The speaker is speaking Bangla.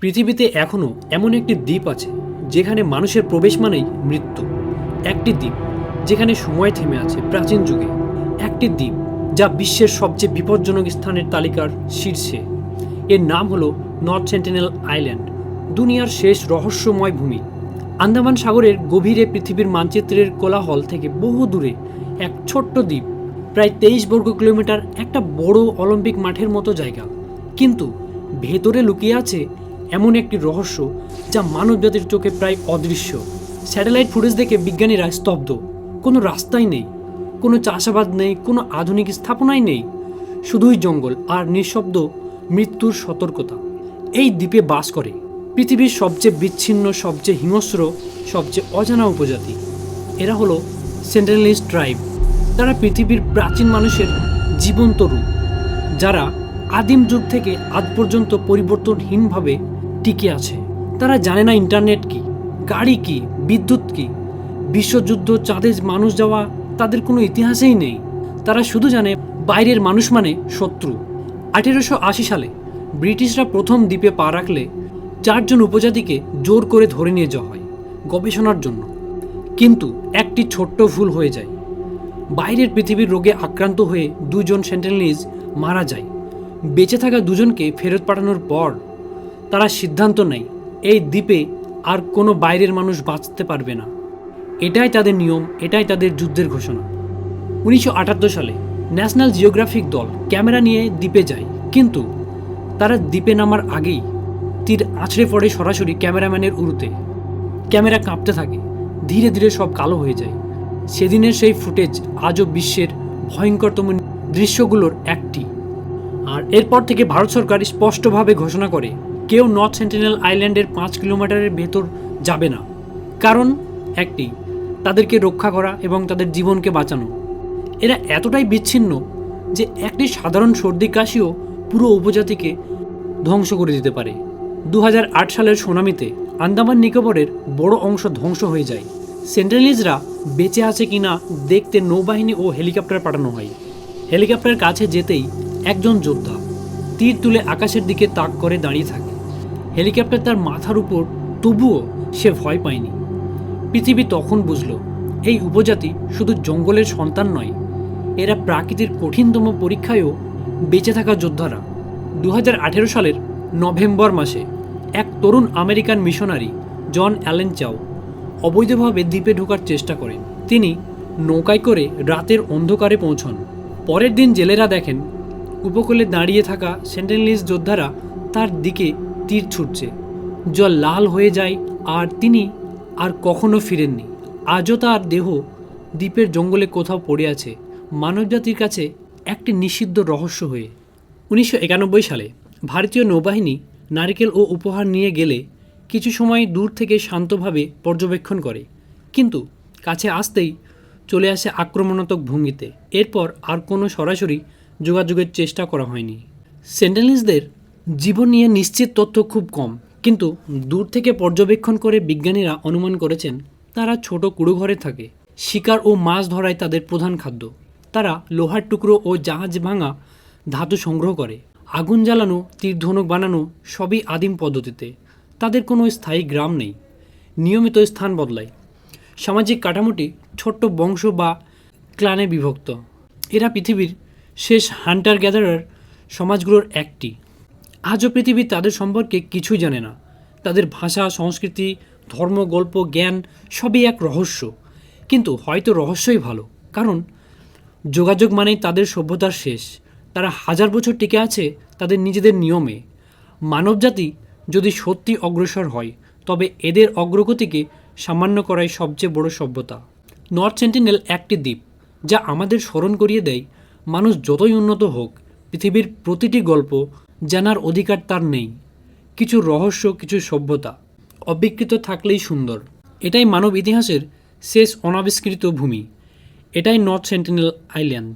পৃথিবীতে এখনও এমন একটি দ্বীপ আছে, যেখানে মানুষের প্রবেশ মানেই মৃত্যু। একটি দ্বীপ, যেখানে সময় থেমে আছে প্রাচীন যুগে। একটি দ্বীপ, যা বিশ্বের সবচেয়ে বিপজ্জনক স্থানের তালিকার শীর্ষে। এর নাম হলো নর্থ সেন্টিনেল আইল্যান্ড, দুনিয়ার শেষ রহস্যময় ভূমি। আন্দামান সাগরের গভীরে পৃথিবীর মানচিত্রের কোলাহল থেকে বহু দূরে এক ছোট্ট দ্বীপ, প্রায় তেইশ বর্গ কিলোমিটার একটা বড় অলিম্পিক মাঠের মতো জায়গা। কিন্তু ভেতরে লুকিয়ে আছে এমন একটি রহস্য যা মানবজাতির চোখে প্রায় অদৃশ্য। স্যাটেলাইট ফুটেজ দেখে বিজ্ঞানীরা স্তব্ধ। কোনো রাস্তাই নেই, কোনো চাষাবাদ নেই, কোনো আধুনিক স্থাপনাই নেই। শুধুই জঙ্গল আর নিঃশব্দ মৃত্যুর সতর্কতা। এই দ্বীপে বাস করে পৃথিবীর সবচেয়ে বিচ্ছিন্ন, সবচেয়ে হিংস্র, সবচেয়ে অজানা উপজাতি। এরা হলো সেন্ট্রালিস ট্রাইব। তারা পৃথিবীর প্রাচীন মানুষের জীবন্ত রূপ, যারা আদিম যুগ থেকে আজ পর্যন্ত পরিবর্তনহীনভাবে টিকে আছে। তারা জানে না ইন্টারনেট কি, গাড়ি কি, বিদ্যুৎ কি। বিশ্বযুদ্ধ, চাঁদে মানুষ যাওয়া তাদের কোনো ইতিহাসেই নেই। তারা শুধু জানে বাইরের মানুষ মানে শত্রু। আঠেরোশো আশি সালে ব্রিটিশরা প্রথম দ্বীপে পা রাখলে চারজন উপজাতিকে জোর করে ধরে নিয়ে যাওয়া হয় গবেষণার জন্য। কিন্তু একটি ছোট্ট ভুল হয়ে যায়। বাইরের পৃথিবীর রোগে আক্রান্ত হয়ে দুজন সেন্টেনলিজ মারা যায়। বেঁচে থাকা দুজনকে ফেরত পাঠানোর পর তারা সিদ্ধান্ত নেয়, এই দ্বীপে আর কোনো বাইরের মানুষ বাঁচতে পারবে না। এটাই তাদের নিয়ম, এটাই তাদের যুদ্ধের ঘোষণা। উনিশশো আটাত্তর সালে ন্যাশনাল জিওগ্রাফিক দল ক্যামেরা নিয়ে দ্বীপে যায়, কিন্তু তারা দ্বীপে নামার আগেই তীর আছড়ে পড়ে সরাসরি ক্যামেরাম্যানের উরুতে। ক্যামেরা কাঁপতে থাকে, ধীরে ধীরে সব কালো হয়ে যায়। সেদিনের সেই ফুটেজ আজও বিশ্বের ভয়ঙ্করতম দৃশ্যগুলোর একটি। আর এরপর থেকে ভারত সরকার স্পষ্টভাবে ঘোষণা করে কেউ নর্থ সেন্টিনেল আইল্যান্ডের পাঁচ কিলোমিটারের ভেতর যাবে না। কারণ একটি, তাদেরকে রক্ষা করা এবং তাদের জীবনকে বাঁচানো। এরা এতটাই বিচ্ছিন্ন যে একটি সাধারণ সর্দি কাশিও পুরো উপজাতিকে ধ্বংস করে দিতে পারে। দু হাজার আট সালের সুনামিতে আন্দামান নিকোবরের বড় অংশ ধ্বংস হয়ে যায়। সেন্ট্রালিজরা বেঁচে আছে কিনা দেখতে নৌবাহিনী ও হেলিকপ্টার পাঠানো হয়। হেলিকপ্টার কাছে যেতেই একজন যোদ্ধা তীর তুলে আকাশের দিকে তাক করে দাঁড়িয়ে থাকে। হেলিকপ্টার তার মাথার উপর তবুও সে ভয় পায়নি। পৃথিবী তখন বুঝল, এই উপজাতি শুধু জঙ্গলের সন্তান নয়, এরা প্রাকৃতির কঠিনতম পরীক্ষায়ও বেঁচে থাকা যোদ্ধারা। দু হাজার আঠেরো সালের নভেম্বর মাসে এক তরুণ American missionary John Allen Chau অবৈধভাবে দ্বীপে ঢোকার চেষ্টা করেন। তিনি নৌকায় করে রাতের অন্ধকারে পৌঁছন। পরের দিন জেলেরা দেখেন, উপকূলে দাঁড়িয়ে থাকা সেন্টেনলিস যোদ্ধারা তার দিকে তীর ছুটছে। জল লাল হয়ে যায় আর তিনি আর কখনো ফিরেননি। আজও তার দেহ দ্বীপের জঙ্গলে কোথাও পড়ে আছে। মানবজাতির কাছে একটি নিষিদ্ধ রহস্য হয়ে। উনিশশো একানব্বই সালে ভারতীয় নৌবাহিনী নারিকেল ও উপহার নিয়ে গেলে কিছু সময় দূর থেকে শান্তভাবে পর্যবেক্ষণ করে। কিন্তু কাছে আসতেই চলে আসে আক্রমণাত্মক ভঙ্গিতে। এরপর আর কোনো সরাসরি যোগাযোগের চেষ্টা করা হয়নি। সেন্টেনিসদের জীবন নিয়ে নিশ্চিত তথ্য খুব কম। কিন্তু দূর থেকে পর্যবেক্ষণ করে বিজ্ঞানীরা অনুমান করেছেন, তারা ছোট কুড়ো ঘরে থাকে। শিকার ও মাছ ধরাই তাদের প্রধান খাদ্য। তারা লোহার টুকরো ও জাহাজ ভাঙা ধাতু সংগ্রহ করে। আগুন জ্বালানো তীরধনুক বানানো সবই আদিম পদ্ধতিতে। তাদের কোনো স্থায়ী গ্রাম নেই। নিয়মিত স্থান বদলায়। সামাজিক কাঠামোটি ছোট্ট বংশ বা ক্লানে বিভক্ত। এরা পৃথিবীর শেষ হান্টার গ্যাদারার সমাজগুলোর একটি। আজও পৃথিবী তাদের সম্পর্কে কিছুই জানে না। তাদের ভাষা, সংস্কৃতি, ধর্ম, গল্প, জ্ঞান সবই এক রহস্য। কিন্তু হয়তো রহস্যই ভালো, কারণ যোগাযোগ মানেই তাদের সভ্যতার শেষ। তারা হাজার বছর টিকে আছে তাদের নিজেদের নিয়মে। মানবজাতি যদি সত্যি অগ্রসর হয়, তবে এদের অগ্রগতিকে সামান্য করাই সবচেয়ে বড় সভ্যতা। নর্থ সেন্টিনেল একটি দ্বীপ, যা আমাদের স্মরণ করিয়ে দেয়, মানুষ যতই উন্নত হোক, পৃথিবীর প্রতিটি গল্প জানার অধিকার তার নেই। কিছু রহস্য, কিছু সভ্যতা অবিকৃত থাকলেই সুন্দর। এটাই মানব ইতিহাসের শেষ অনাবিষ্কৃত ভূমি। এটাই নর্থ সেন্টিনেল আইল্যান্ড।